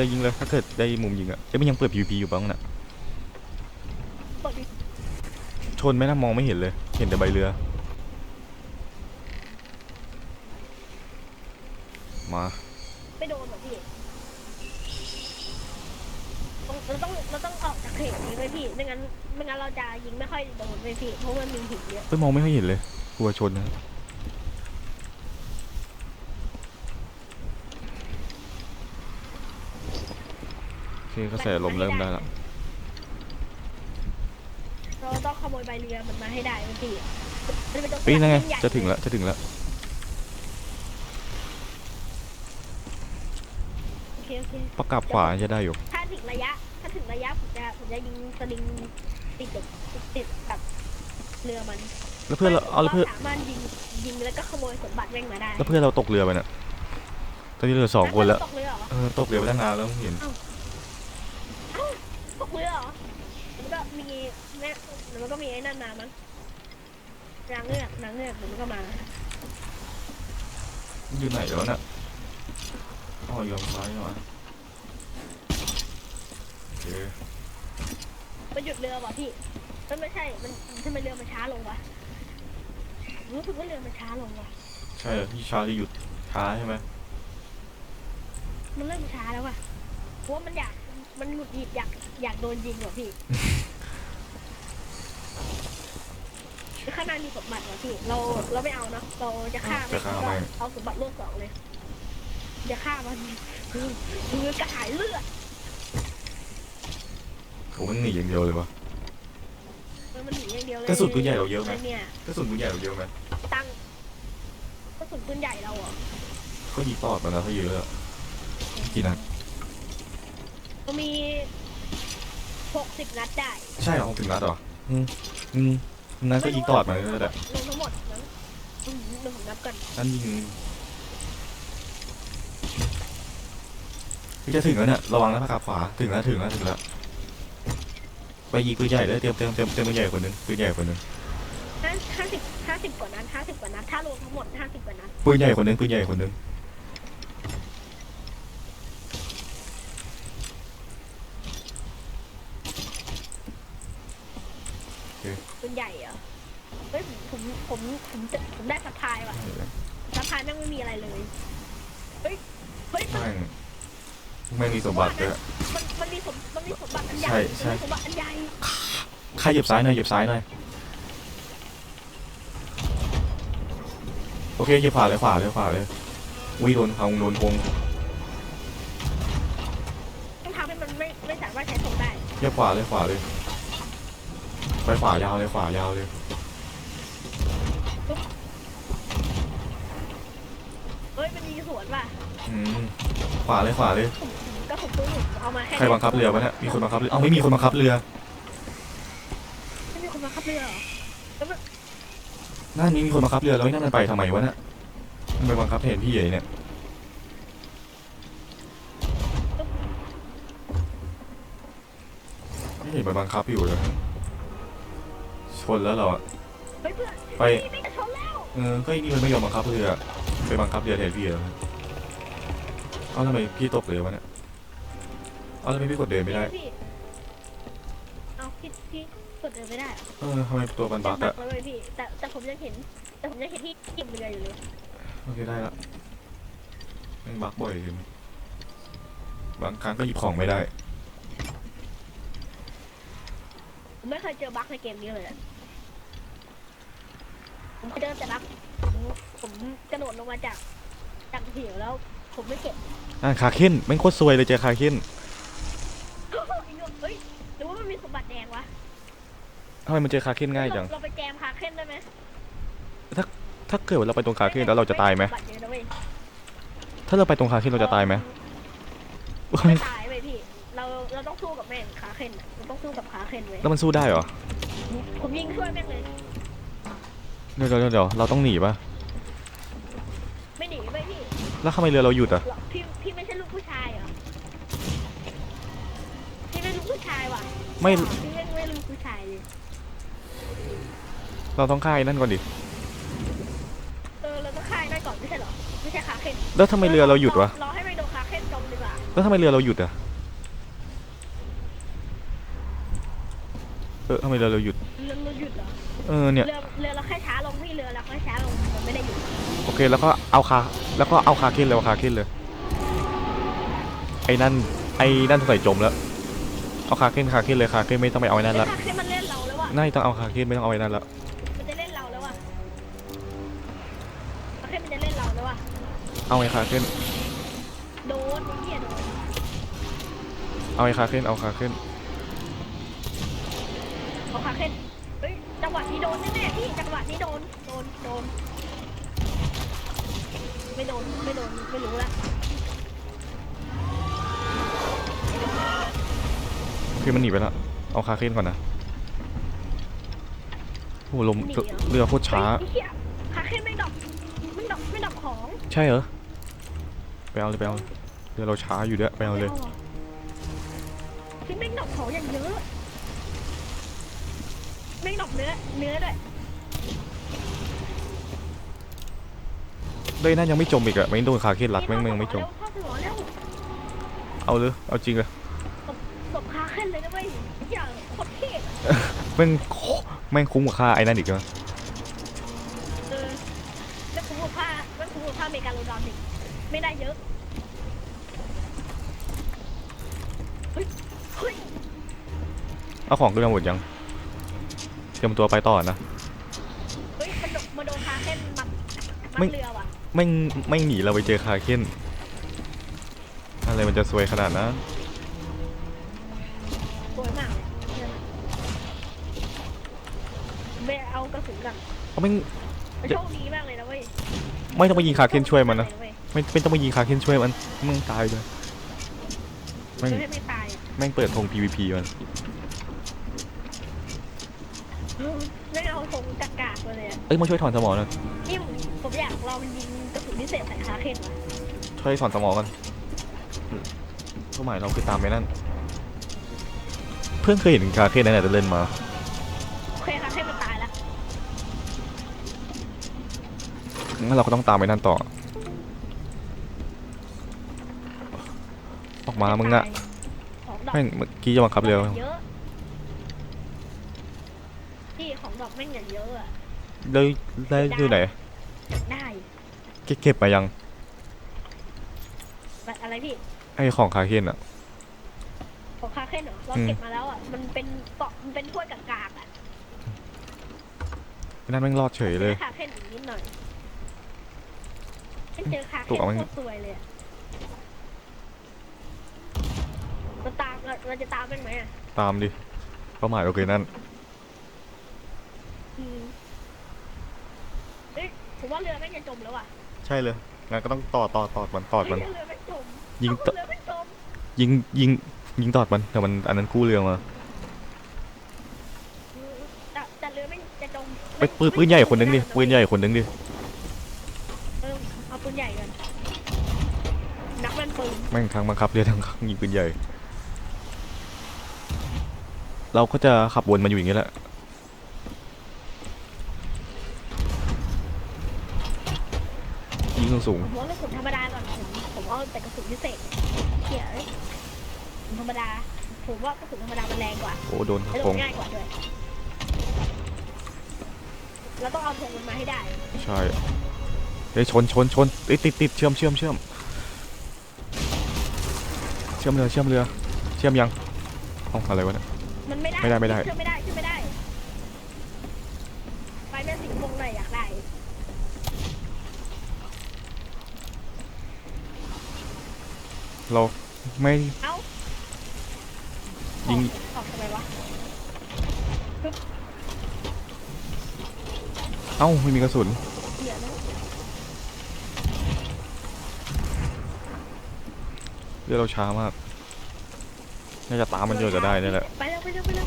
เลยยิงเลยถ้าเกิดได้มุมยิงอะเอ้ยมันยังเปิด PVP อยู่บ้างน่ะเปิดดิชนไหมนะมองไม่เห็นเลย เห็นแต่ใบเรือ มาไม่โดนเหรอพี่ต้องเราต้องเราต้องออกจากเขตนี้เลยพี่ไม่งั้นไม่งั้นเราจะยิงไม่ค่อยโดนเลยพี่เพราะมันมีหินเยอะเอ้ยมองไม่ค่อยเห็นเลยกลัวชนนะ โอเคกระแสลมเริ่มได้ละเราต้องขโมยใบเรือมันมาให้ได้เลยพี่มันเป็นตัวเอ้ยนั่นไงใหญ่จะถึงแล้วจะถึงแล้วโอเคโอเคประกับขวาจะได้อยู่ ถ้าถึงระยะ ถ้าถึงระยะผมจะผมจะยิงสลิงติดกับติดกับเรือมัน แล้วเพื่อนเราเอาแล้วเพื่อนสามารถยิงยิงแล้วก็ขโมยสมบัติแม่งมาได้ แล้วเพื่อนเราตกเรือไปน่ะตอนนี้เหลือสองคนแล้วตกเรือเหรอเออตกเรือไปตั้งนานแล้วเห็น ตกเรือเหรอมันก็มี แม่แล้วมันก็มีไอ้นั่นมามั้งนางเงือกนางเงือกเดี๋ยวมันก็มาอยู่ไหนแล้วน่ะอ๋ออยู่ทางซ้ายมาโอเคมันหยุดเรือว่ะพี่มันไม่ใช่มันทำไมเรือมันช้าลงวะรู้สึกว่าเรือมันช้าลงว่ะใช่เหรอที่ช้าจะหยุดช้าใช่ไหมมันเริ่มช้าแล้วว่ะเพราะว่ามันอยากมันหงุดหงิดอยากอยากโดนยิงว่ะพี่ ข้างหน้ามีสมบัติว่ะพี่เราเราไม่เอาเนอะเราจะฆ่ามันแล้วก็เอาสมบัติโลกสองเลยจะฆ่ามันคือคือกระหายเลือดโอ้มันหนีอย่างเดียวเลยวะ มันมันหนีอย่างเดียวเลยกระสุนปืนใหญ่เราเยอะไหม เนี่ยกระสุนปืนใหญ่เราเยอะไหมตั้งกระสุนปืนใหญ่เราเหรอก็ยิงตอดมาแล้วถ้าเยอะอะกี่นัดมันมีหกสิบนัดได้ ใช่เหรอหกสิบนัดเหรออืมอืม นัดก็ยิงตอดมาเลยแหละลงทั้งหมดมั้งอืมเดี๋ยวผมนับก่อนนั่นยิงพี่จะถึงแล้วเนี่ยระวังนะพระขับขวาถึงแล้วถึงแล้วถึงแล้วไปยิงปืนใหญ่เลยเตรียมเตรียมเตรียมเตรียมปืนใหญ่คนหนึงปืนใหญ่คนหนึงห้าห้าสิบห้าสิบกว่านัดห้าสิบกว่านัดถ้ารวมทั้งหมดห้าสิบกว่านัดปืนใหญ่คนหนึงปืนใหญ่คนหนึง ปืนใหญ่เหรอเฮ้ยผม ผมผมผมผมได้สะพายว่ะสะพายแม่งไม่มีอะไรเลย เฮ้ย เฮ้ยมันแม่งไม่มีสมบัติเลยมันมันมีสมมันมีสมบัติอันใหญ่ใช่ใช่มันมีสมบัติอันใหญ่ใครเหยียบซ้ายหน่อยเหยียบซ้ายหน่อยโอเคเหยียบขวาเลยขวาเลยขวาเลยวิโดนพงโดนพงต้องทำให้มันไม่ไม่สามารถใช้ส่งได้เหยียบขวาเลยขวาเลย ไปขวายาวเลยขวายาวเลย ฮ้ยมันมีสวนว่ะอืมขวาเลยขวาเลยก็ผมปืนผมเอามาแค่ใครบังคับเรือวะเนี่ย มีคนบังคับเรือ เอาไม่มีคนบังคับเรือ ไม่มีคนบังคับเรือเหรอแล้วมันนั่นนี่มีคนบังคับเรือแล้วไอ้นั่นมันไปทำไมวะเนี่ยมันไปบังคับแทนพี่ใหญ่เนี่ย ไม่เห็นมันบังคับอยู่เลย ชนแล้วเราอะเฮ้ยเพื่อนไป พี่ไม่จะชนแล้ว เออก็ไอ้นี่มันไม่ยอมบังคับเรือ ไปบังคับเรือแทนพี่เหรอเอาทำไมพี่ตกเรือวะเนี่ยเอาทำไมพี่กดเดินไม่ได้ พี่เอาพี่พี่กดเดินไม่ได้เหรอเออทำไมตัวมันบักอะแล้วเลยพี่ แต่แต่ผมยังเห็น แต่ผมยังเห็นที่กินเรืออยู่เลยโอเคได้ละมันบักบ่อยเลยบางครั้งก็หยิบของไม่ได้ ผมไม่เคยเจอบั๊กในเกมนี้เลยอะผมเคยเจอแต่บั๊ก ผมผมกระโดดลงมาจากจากเหวแล้ว ผมไม่เก็บอ่าคาเค้นแม่งโคตรซวยเลยเจอคาเค้นเฮ้ยหรือว่ามันมีสมบัติแดงวะทำไมมันเจอคาเค้นง่ายจัง เราไปแจมคาเคนได้ไหมถ้าเกิดว่าเราไปตรงคาเค้นแล้วเราจะตายไหมสบัติเยอะนะเว้ยถ้าเราไปตรงคาเค้นเราจะตายไหมไม่ตายเว้ยพี่ เราเราต้องสู้กับแม่งคาเคนอะเราต้องสู้กับคาเคนเว้ยแล้วมันสู้ได้เหรอ ผมยิงช่วยแม่งเลย เดี๋ยวเดี๋ยวเดี๋ยวเราต้องหนีปะไม่หนีเว้ยพี่ แล้วทำไมเรือเราหยุดอะหรอพี่พี่ไม่ใช่ลูกผู้ชายเหรอ พี่ไม่ลูกผู้ชายว่ะไม่ พี่ไม่ไม่ลูกผู้ชายเลย เราต้องฆ่าไอ้นั่นก่อนดิ เออเราต้องฆ่าได้ก่อนไม่ใช่เหรอ ไม่ใช่คาเคนแล้วทำไมเรือเราหยุดวะ รอให้ไปโดนคาเคนจมดีกว่าแล้วทำไมเรือเราหยุดอะ เออทำไมเรือเราหยุด เรือเราหยุดเหรอ เออเนี่ย เรือ เคแล้วก็เอาคาแล้วก็เอาคาขึ้นเลยเอาคาขึ้นเลย ไอ้นั่นไอ้นั่นใส่จมแล้ว เอาคาขึ้นคาขึ้นเลยคาขึ้นไม่ต้องไปเอาไอ้นั่นแล้ละวถ้าให้มันเล่นเราแล้วอะน่าจะต้องเอาคาขึ้นไม่ต้องเอาไอ้นั่นละมันจะเล่นเราแล้วอะถ้าให้มันจะเล่นเราแล้วอะเอาไอ้คาขึ้น โดนไอ้เหี้ยโดนเอาไอ้คาขึ้นเอาคาขึ้นเอาขาขึ้นเฮ้ยจังหวะนี้โดนแน่ๆพี่จังหวะนี้โดนโดนโดน ไม่โดนไม่โดนไม่รู้ละคือมันหนีไปแล้วเอาคาขึ้นก่อนนะโอ้โหลมหนีเหรอเรือโคตรช้าเฮ้ยไอ้เหี้ยขาขึ้นไม่ดอกไม่ดอกไม่ดอกของใช่เหรอไปเอาเลยไปเอาเลยเรือเราช้าอยู่ด้วยไปเอาเลยพี่แม่งดอกของอย่างเยอะแม่งดอกเนื้อเนื้อด้วย เลยนั่นยังไม่จมอีกอะไม่โดนคาขึ้นหลักแม่งแม่งไม่จมพ่อสมอแล้วเอาเลยเอาจริงเลยตบขาขึ้นเลยนะเว้ยอย่างโคตรเท่อะแม่งโคแม่งคุ้มกับค่าไอ้นั่นอีกนะเออแล้วคุ้มกับผ้าแล้วคุ้มกับผ้าอเมริกันโรดอนอีกไม่ได้เยอะเฮ้ยเฮ้ยเอาของขึ้นมาหมดยังเตรียมตัวไปต่อนะเฮ้ยมันโดนมันโดนขาขึ้นมัดมัไม่ดเรือว่ะ แม่งแม่งหนีเราไปเจอคาเคนอะไรมันจะซวยขนาดนั้นสวยมากเลยเนี่ยไม่เอากระสุนกันเอาแม่งมันโชคดีมากเลยนะเว้ยไม่ต้องไปยิงคาเคนช่วยมันนะโชคดีากเลยเว้ยไม่ไม่ต้องไปยิงคาเคนช่วยมันมึงตายเลยแม่งช่วยให้ไม่ตายอะแม่งเปิดธง PVP มันไม่เอาธงกากากๆมาเลยอะเอ้ยมาช่วยถอนสมองหน่อยนี่ผมผมอยากลองยิงกระสุน พิเศษใส่ขาเคนว่ะช่วยถอนสมองกันเป้าหมายเราคือตามไปนั่น เพื่อนเคยเห็นคาเคนนั่นแหละจะเล่นมาโอเคขาเคนมันตายแล้วงั้นเราก็ต้องตามไปนั่นต่อ ออกมามึงอะของดอกแม่งเมื่อกี้จะมาขับเรือเยอะที่ของดอกแม่งอย่างเยอะอะเลยเลยอยู่ไหนได้ เก็บเก็บมายังแบบอะไรพี่ไอของคาเคนอะของคาเคนเหรอเราอืมเก็บมาแล้วอะมันเป็นเกาะมันเป็นถ้วยกากากๆอะไอ้นั่นแม่งรอดเฉยเลยคาเคนอีกนิดหน่อยไม่เจอคาเคนตัวมันโคตรสวยเลยอะเราตามเราเราจะตามมันไหมอะตามดิเป้าหมายโอเคนั่นอืมเอ้ยผมว่าเรือแม่งจะจมแล้วอะใช่เลยงั้นก็ต้องต่อต่อต่อมันต่อมันเฮ้ยเรือแม่งจมยิงเอาต่อเรือแม่งจมยิงยิงยิงตอดมันแต่มันอันนั้นกู้เรือมาอืมแต่แต่เรือแม่งจะจมไปปืนปืนใหญ่คนนึงดิปืนใหญ่คนนึงดิเออเอาปืนใหญ่กันนักแม่นปืนแม่งทั้งบังคับเรือทั้งยิงปืนใหญ่ เราก็จะขับวนมาอยู่อย่างนี้แหละ ยิงสูงผมเอากระสุนธรรมดาก่อนผมผมเอาแต่กระสุนพิเศษเขี่ยเอ้ยกระสุนธรรมดา ผมว่ากระสุนธรรมดามันแรงกว่าๆโอ้โดนและโดธนงง่ายกว่าด้วยเราต้องเอาธงมันมาให้ได้ใช่เฮ้ยชนชนชนเอ้ยติดติดเชื่อมเชื่อมเชื่อมเชื่อมเรือเชื่อมเรือเชื่อมยังเอ้าอะไรวะเนี่ย มันไม่ได้ไม่ได้ไม่ได้ เชื่อไม่ได้เชื่อไม่ได้ ไปแม่สิงห์วงหน่อยอยากได้ เราไม่เอ้ายิงออกทำไมวะเอ้าไม่มีกระสุนเดี๋ยวนะเรือเราช้ามากน่าจะตามมันเยอะจะได้นี่แหละ ไปเร็วไปเร็วไปเร็ว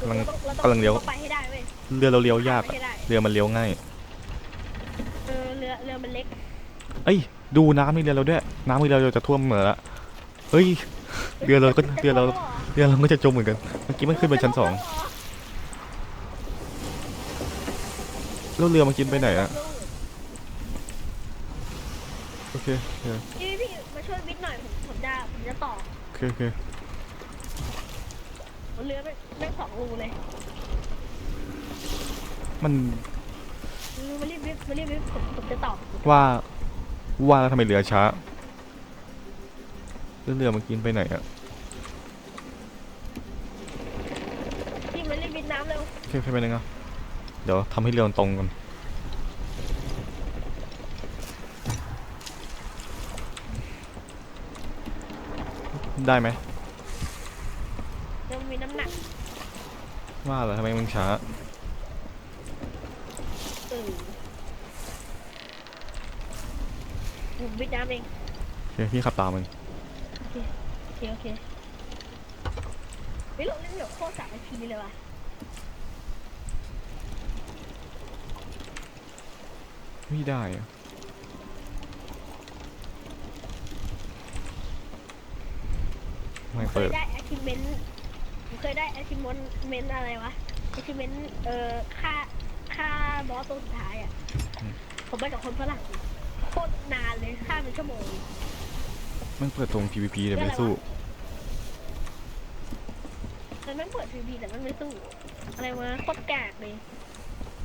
กำลังราต้องกำลังเลี้ยวไปให้ได้เว้ย เรือเราเลี้ยวยากไปอะให้ได้เรือมันเลี้ยวง่าย เออเรือเรือมันเล็ก เอ้ย ดูน้ำในเรือเราด้วย น้ำในเรือเราจะท่วมเหมือละเฮ้ยเรือเราก็เรือเราเรือเราก็จะจมเหมือนกันเมื่อกี้มันขึ้นไปชั้นสองแล้วเรือมันกินไปไหนอะโอเคโอเคพี่พี่มาช่วยวิทย์หน่อยผมผมจะผมจะต่อโอเคโอเคเรือไม่ไม่สองรูเลยมันเออมารีบรีบมารีบรีบผมผมจะต่อว่า ว่าแล้วทำไมเรือช้าเรือเรือเมื่อกี้ไปไหนอะพี่มารีบบินน้ำเร็วโอเคโอเคไปนึงอะเดี๋ยวทำให้เรือมันตรงกันได้ไหมเร็วมีน้ำหนักว่าแล้วทำไมมึงช้า เออ ผมบินน้ำเองโอเคพี่ขับตามมึงโอเคโอเคโอเคเฮ้ยเราเล่นแบบโคตรสามนาทีเลยว่ะไม่ได้อะไม่เคเปิยดได้ achievement ผมเคยได้ achievement อะไรวะ achievement เอ่อค่าค่าบอสตัวสุดท้ายอะ ผมไปกับคนฝรั่งโคตร นานเลยค่าเป็นชั่วโมงมันเปิดตรง PVP แต่ไม่สู้ มันไม่เปิด PVP แต่มันไม่สู้ อะไรวะโคตรแกากเลย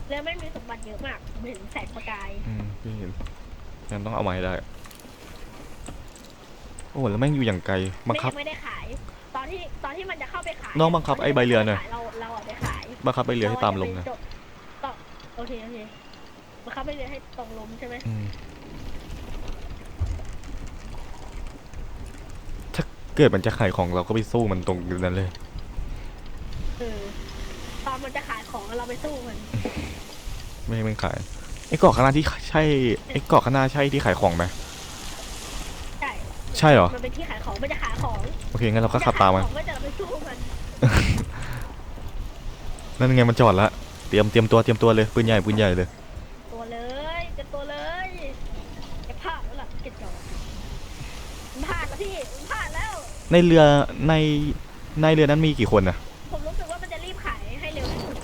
แล้วไม่งมีสมบัติเยอะมากผมเห็นแสงประกายอืมพี่เห็นงั้นต้องเอามาให้ได้ โอ้แล้วแม่งอยู่อย่างไกลบังคับไม่ไม่ได้ขาย ตอนที่ตอนที่มันจะเข้าไปขายน้องบังคับไอ้ใบเรือหน่อย เราเราอะไปขายบังคับไปเรือให้ตามลงนะเรอะไปจบต่อโอเคโอเคบังคับไปเรือให้ตรงลมใช่ไหมอืมถ้า เกิดมันจะขายของเราก็ไปสู้มันตรงนั้นเลย เออตอนมันจะขายของเราไปสู้มัน ไม่ให้มันขายไอ้เกาะข้างหน้าที่ใช่ไอ้เกาะข้างหน้าใช่ที่ขายของไหมใช่ใช่เหรอมันเป็นที่ขายของมันจะขายของโอเคงั้นเราก็ขับตามมันจะขยของก็จะเราไปสู้มันนั่นไงมันจอดละเตรียมเตรียมตัวเตรียมตัวเลยปืนใหญ่ปืนใหญ่เลย ตัวเลยจะตัวเลยจะพลาดแล้วล่ะเก็บจอมันพลาดแล้วพี่มันพลาดแล้ว ในเรือในในเรือนั้นมีกี่คนนะผมรู้สึกว่ามันจะรีบขายให้เร็วที่สุด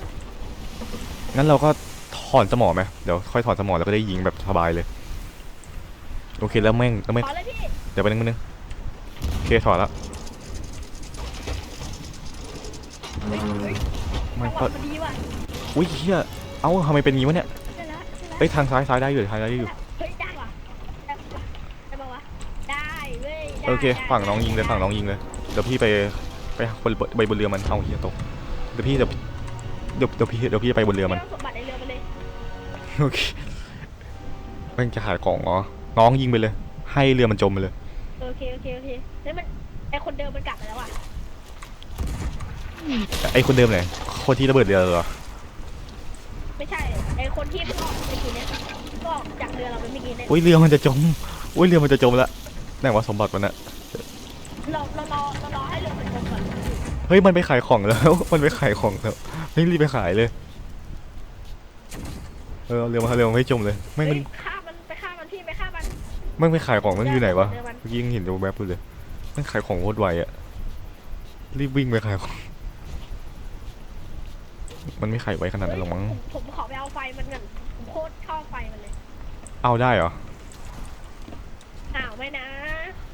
งั้นเราก็ถอนสมอไหมเดี๋ยวค่อยถอนสมอแล้วก็ได้ยิงแบบสบายเลย โอเคแล้วแม่งแล้วแม่งพอเลยพี่เดี๋ยวไปนึงไปนึงโอเคถอดแล้วเฮ้ยเฮ้ยไม่จังหก็วะพอดีว่ะอุ้ยเฮียเอ้าทำไมเป็นงี้วะเนี่ยได้แล้วได้แล้วเอ้ยทางซ้ายซ้ายได้อยู่ทางซ้ายได้อยู่ เฮ้ยได้ว่ะได้ปะได้ปะวะได้เว้ยได้ โอเคได้ฝั่งน้องยิงเลยได้ฝั่งน้องยิงเลย เดี๋ยวพี่ไปไปบนไปบนเรือมัน เอาเฮียตก เดี๋ยวพี่เดี๋ยวเดี๋ยวเดี๋ยวพี่เดี๋ยวพี่ไปบนเรือมันไม่ต้องสมบัติในเรือไปเลยโอเคแม่งจะขายของเหรอ น้องยิงไปเลย ให้เรือมันจมไปเลย โอเคโอเคโอเคแล้วมันไอคนเดิมมันกลับไปแล้วอะไอคนเดิมไหนคนที่ระเบิดเรือเหรอ ไม่ใช่ไอคนที่เพิ่งออกเมื่อกี้เนี้ยก็ออกจากเรือเราไปเมื่อกี้เนี่ยอุ้ยเรือมันจะจม อุ้ยเรือมันจะจมแล้ว ไหนว่าสมบัติมันอะเราเรารอเรารอให้เรือมันจมก่อนเฮ้ยมันไปขายของแล้ว มันไปขายของแล้วไม่รีบไปขายเลยเออเอาเรือมาเรือมาให้จมเลยไม่งเฮ้มันยฆ่ามันไปฆ่ามันพี่ไปฆ่ามัน ไม่งไปขายของมันอยู่ไหนวะเรือมันเมื่อกี้ยังเห็นอยู่แวบๆเลยไม่งขายของโคตรไวอะรีบวิ่งไปขายของ มันไม่ขายไวขนาดนั้นหรอกมั้งผมผมขอไปเอาไฟมันก่อนผมโคตรชอบไฟมันเลย เอาได้เหรออ้าวไม่นะ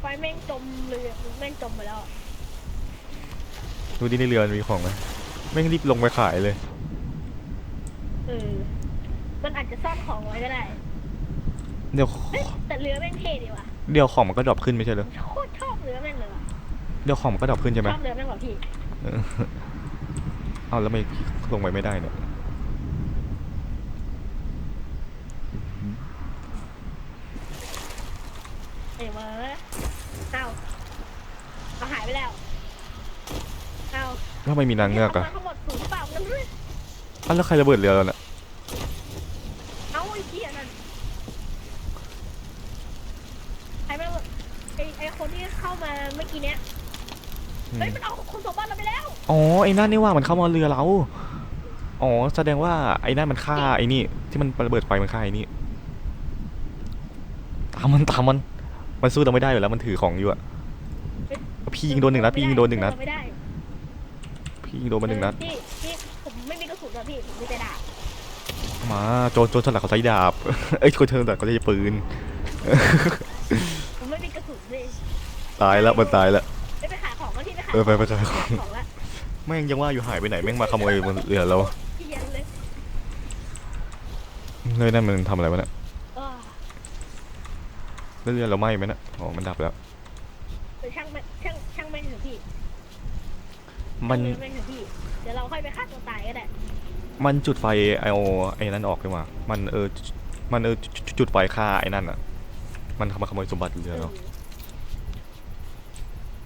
ไฟแม่งจมเรือแม่งจมไปแล้วดูดิในเรือมันมีของไหมแม่งรีบลงไปขายเลย เออ มันอาจจะซ่อนของไว้ก็ได้เดี๋ยวเฮ้ยแต่เรือแม่งเท่ดีว่ะเดี๋ยวของมันก็ดรอปขึ้นไม่ใช่เหรอ โคตรชอบเรือแม่งเลยว่ะเดี๋ยวของมันก็ดรอปขึ้นใช่ไหมชอบเรือแม่งกว่าพี่ เออเอาแล้วไม่ลงไปไม่ได้เนี่ย เอ้ยวะเอาเอาหายไปแล้วเอา แล้วทำไมมีนางเงือกอะทั้งหมดศูนย์เปล่ากันด้วยอ้าวแล้วใครระเบิดเรือเราเนี่ยเอาไอ้เหี้ยนั่นใครไม่รู้ไอ้ไอ้คนที่เข้ามาเมื่อกี้เนี้ยอืมเฮ้ยมันเอาคนสมบัติเราไปแล้วอ๋อไอ้นั่นนี่ว่ามันเข้ามาเรือเราอ๋อแสดงว่าไอ้นั่นมันฆ่าไอ้นี่ที่มันระเบิดไฟมันฆ่าไอ้นี่ตามมันตามมันมันสู้เราไม่ได้อยู่แล้วมันถือของอยู่อะพี่ยิงโดนหนึ่งนัดพี่ยิงโดนหนึ่งนัดไม่ได้ พี่ยิงโดนมาหนึ่งนัดพี่พี่ผมไม่มีกระสุนแล้วพี่ผมมีแต่ดาบมาโจรโจรสลัดเขาใช้ดาบ เอ้ยโจรสลัดเขาใช้ปืน ผมไม่มีกระสุนเลยโตายแล้วมันตายแล้ว ไม่ไปขายของก็ที่ไปขายเออไปไปขายของ ของละแม่งยังว่าอยู่หายไปไหนแม่งมาขโมยบนเรือเราเกลียนเลยเลยนั่นมันทำอะไรวะเนี่ยเออแล้วเรือเราไหม้ไหมเนะอ๋อมันดับแล้วเออช่างแม่งช่างช่างแม่งเถอะพี่ มันช่างแม่งเถอะพี่เดี๋ยวเราค่อยไปฆ่าตัวตายก็ได้มันจุดไฟไอโอไอ้นั่นออกดีกว่ามันเออจุมันเออจุจุจุดไฟฆ่าไอ้นั่นอะ มันทำมาขโมยสมบัติเรือเรา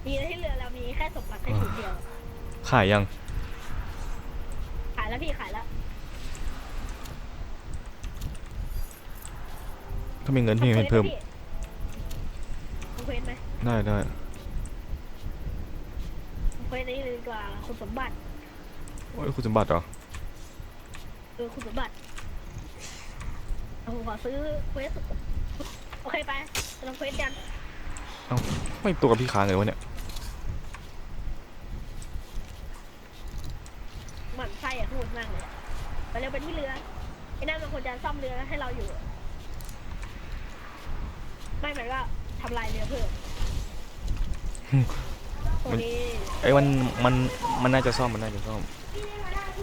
มีนะที่เรือเรามีแค่สมบัติแค่ชุดเดียว ขายยัง ขายแล้วพี่ขายแล้วถ้ามีเงินพี่เงินเพิ่ม ทำเควสไหมได้ได้ทำเควสนี้เลยดีกว่าคุณสมบัติโอ้ยคุณสมบัติเหรอ เออคุณสมบัติเอาผมขอซื้อเควสโอเคไปไปทำเควสกันไม่ตัวกับพี่ค้างเลยวะเนี่ย หมั่นไส้อะพูดมากเลยอะไปเร็วไปที่เรือไอ้นั่นมันควรจะซ่อมเรือให้เราอยู่อะไม่เหมือนก็ทำลายเรือเพิ่ม โอเคไอ้มันมันมันน่าจะซ่อมมันน่าจะซ่อม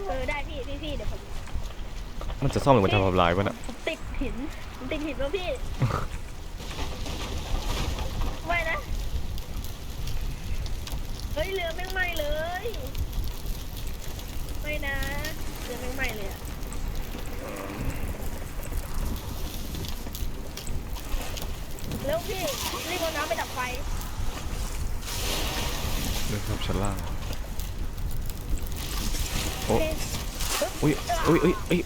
เออได้พี่พี่พี่เดี๋ยวผมมันจะซ่อมหรือมันจะทำลายวะเนี่ยผมติดหินผมติดหินแล้วพี่ ไม่นะ เฮ้ยเรือแม่งไหม้เลย ไม่นะเรือแม่งไหม้เลยอะเร็วพี่รีบเอาน้ำไปดับไฟ เรือครับชั้นล่างโอ้โอเคปึ๊บอุ้ยอุ้ยอุ้ยเอ้ย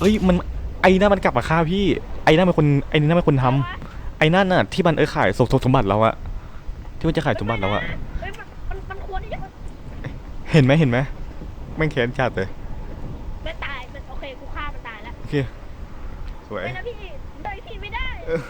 เอ้ยมันไอ้นั่นมันกลับมาฆ่าพี่ ไอ้นั่นเป็นคนไอ้นั่นเป็นคนทำไอ้นั่นน่ะที่มันเออขายสมสมบัติเราอะที่มันจะขายสมบัติเราอะเฮ้ยมันมันมันควรที่จะเห็นไหมเห็นไหมแม่งแค้นจัดเลยไม่ตายมันโอเคกูฆ่ามันตายแล้วโอเคสวยไม่นะพี่ได้พี่ไม่ได้เออ